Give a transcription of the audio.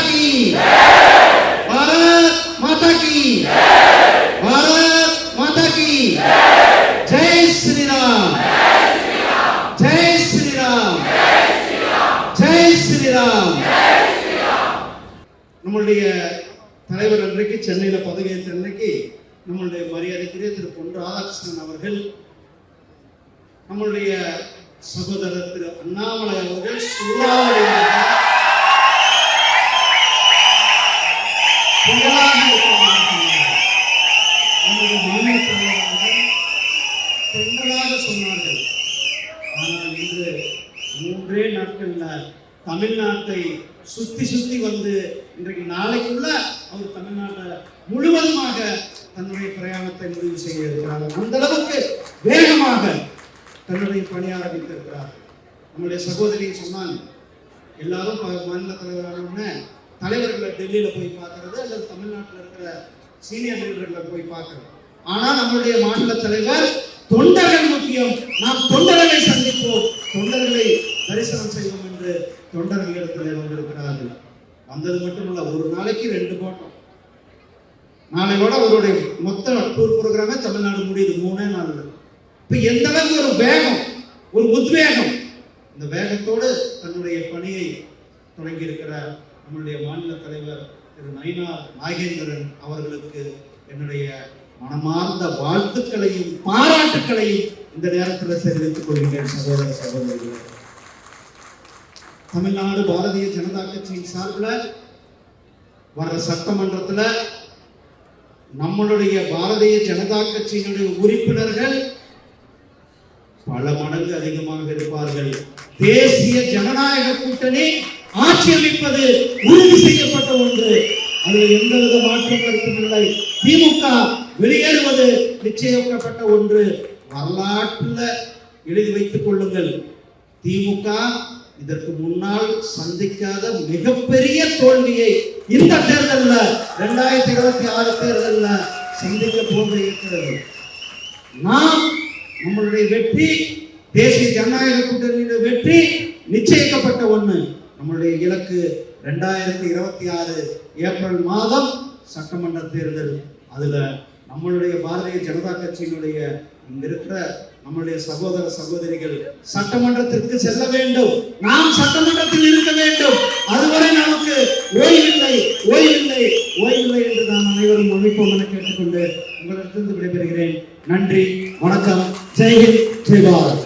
की भारत माता की भारत माता की जय श्री राम जय श्री राम जय श्री राम நம்மளுடைய தலைவர் அன்றைக்கு சென்னையில் பதவியேற்ற அன்றைக்கு நம்மளுடைய மரியாதைக்குரிய திரு பொன் ராதாகிருஷ்ணன் அவர்கள் நம்மளுடைய சகோதரர் திரு அண்ணாமலை அவர்கள் சூறாவளியாக பெண்களாக சொன்னார்கள் ஆனால் இன்று மூன்றே நாட்கள்ல தமிழ்நாட்டை சுத்தி சுத்தி வந்து இன்றைக்கு நாளைக்குள்ள அவர் தமிழ்நாட்டை முழுவதுமாக தன்னுடைய பிரயாணத்தை முடிவு செய்ய இருக்கிறார் அந்த அளவுக்கு வேகமாக தன்னுடைய பணி ஆரம்பித்திருக்கிறார் நம்முடைய சகோதரி சொன்னான் எல்லாரும் மாநில தலைவரான உடனே தலைவர்களை டெல்லியில போய் பார்க்கறது அல்லது தமிழ்நாட்டில் இருக்கிற சீனியர் லீடர்களை போய் பார்க்கறது. ஆனா நம்மளுடைய மாநில தலைவர் தொண்டர்கள் முக்கியம். நாம் தொண்டர்களை சந்திப்போம். தொண்டர்களை தரிசனம் செய்வோம் என்று தொண்டர்களிடத்தில் வந்திருக்கிறார்கள் வந்தது மட்டுமல்ல ஒரு நாளைக்கு ரெண்டு கூட்டம் நாளையோட அவருடைய மொத்த டூர் ப்ரோக்ராமே தமிழ்நாடு முடியுது மூணே நாள் இப்ப எந்த அளவுக்கு ஒரு வேகம் ஒரு உத்வேகம் இந்த வேகத்தோடு தன்னுடைய பணியை தொடங்கி இருக்கிறார் நம்முடைய மாநில தலைவர் திரு நயினார் நாகேந்திரன் அவர்களுக்கு என்னுடைய மனமார்ந்த வாழ்த்துக்களையும் பாராட்டுக்களையும் இந்த நேரத்தில் தெரிவித்துக் கொள்கிறேன் சகோதர சகோதரிகள். தமிழ்நாடு பாரதிய ஜனதா கட்சியின் சார்பில் வர்ற சட்டமன்றத்தில் நம்மளுடைய பாரதிய ஜனதா கட்சியினுடைய உறுப்பினர்கள் பல மடங்கு அதிகமாக இருப்பார்கள். தேசிய ஜனநாயக கூட்டணி ஆட்சி அமைப்பது உறுதி செய்யப்பட்ட ஒன்று. அதில் எந்தவித மாற்று கருத்தும் இல்லை. திமுக வெளியேறுவது நிச்சயிக்கப்பட்ட ஒன்று. வரலாற்றில் எழுதி வைத்துக் கொள்ளுங்கள். திமுக இதற்கு முன்னால் சந்திக்காத மிகப்பெரிய தோல்வியை இந்த தேர்தலில் இரண்டாயிரத்தி இருபத்தி ஆறு தேர்தலில் சந்திக்க போக இருக்கிறது. நாம் நம்மளுடைய வெற்றி தேசிய ஜனநாயக கூட்டணியுடைய வெற்றி நிச்சயிக்கப்பட்ட ஒன்று நம்மளுடைய இலக்கு ரெண்டாயிரத்தி இருபத்தி ஆறு ஏப்ரல் மாதம் சட்டமன்ற தேர்தல். அதில் நம்மளுடைய பாரதிய ஜனதா கட்சியினுடைய இங்க இருக்கிற நம்மளுடைய சகோதர சகோதரிகள் சட்டமன்றத்திற்கு செல்ல வேண்டும். நாம் சட்டமன்றத்தில் இருக்க வேண்டும். அதுவரை நமக்கு ஓய்வில்லை ஓய்வில்லை ஓய்வில்லை என்று நாம் அனைவரும் ஒழிப்போம் என கேட்டுக்கொண்டு உங்களிடத்திலிருந்து விடைபெறுகிறேன். நன்றி வணக்கம். ஜெய்ஹிந்த் ஜெய் பாரத்.